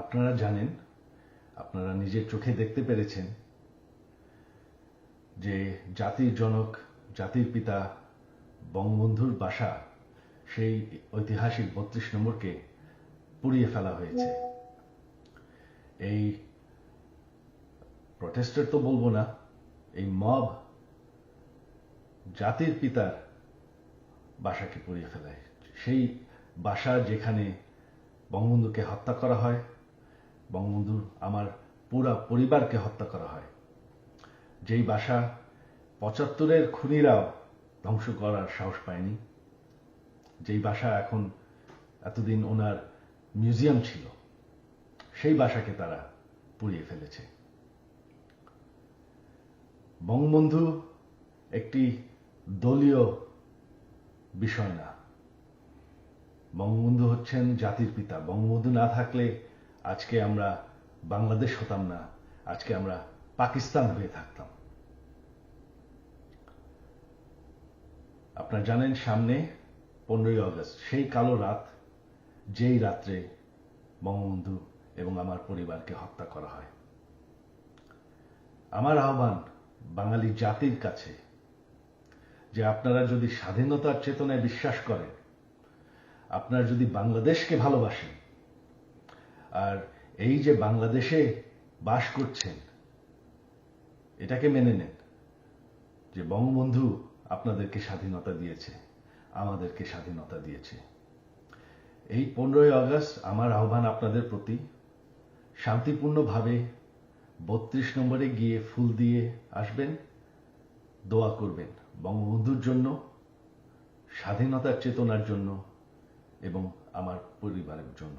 আপনারা জানেন, আপনারা নিজের চোখে দেখতে পেরেছেন যে জাতির জনক, জাতির পিতা বঙ্গবন্ধুর বাসা সেই ঐতিহাসিক বত্রিশ নম্বরকে পুড়িয়ে ফেলা হয়েছে। এই প্রটেস্টার তো বলব না, এই মব জাতির পিতার বাসাকে পুড়িয়ে ফেলায়। সেই বাসা যেখানে বঙ্গবন্ধুকে হত্যা করা হয় বঙ্গবন্ধুর আমার পুরা পরিবারকে হত্যা করা হয়। যেই বাসা পঁচাত্তরের খুনিরাও ধ্বংস করার সাহস পায়নি, যেই বাসা এখন এতদিন ওনার মিউজিয়াম ছিল, সেই বাসাকে তারা পুড়িয়ে ফেলেছে। বঙ্গবন্ধু একটি দলীয় বিষয় না। বঙ্গবন্ধু হচ্ছেন জাতির পিতা। বঙ্গবন্ধু না থাকলে আজকে আমরা বাংলাদেশ হতাম না, আজকে আমরা পাকিস্তান হয়ে থাকতাম। আপনারা জানেন, সামনে পনেরোই আগস্ট, সেই কালো রাত, যেই রাত্রে বঙ্গবন্ধু এবং আমার পরিবারকে হত্যা করা হয়। আমার আহ্বান বাঙালি জাতির কাছে যে আপনারা যদি স্বাধীনতার চেতনায় বিশ্বাস করেন, আপনারা যদি বাংলাদেশকে ভালোবাসেন আর এই যে বাংলাদেশে বাস করছেন, এটাকে মেনে নেন যে বঙ্গবন্ধু আপনাদেরকে স্বাধীনতা দিয়েছে, আমাদেরকে স্বাধীনতা দিয়েছে। এই পনেরোই আগস্ট আমার আহ্বান আপনাদের প্রতি। শান্তিপূর্ণভাবে বত্রিশ নম্বরে গিয়ে ফুল দিয়ে আসবেন, দোয়া করবেন বঙ্গবন্ধুর জন্য, স্বাধীনতার চেতনার জন্য এবং আমার পরিবারের জন্য।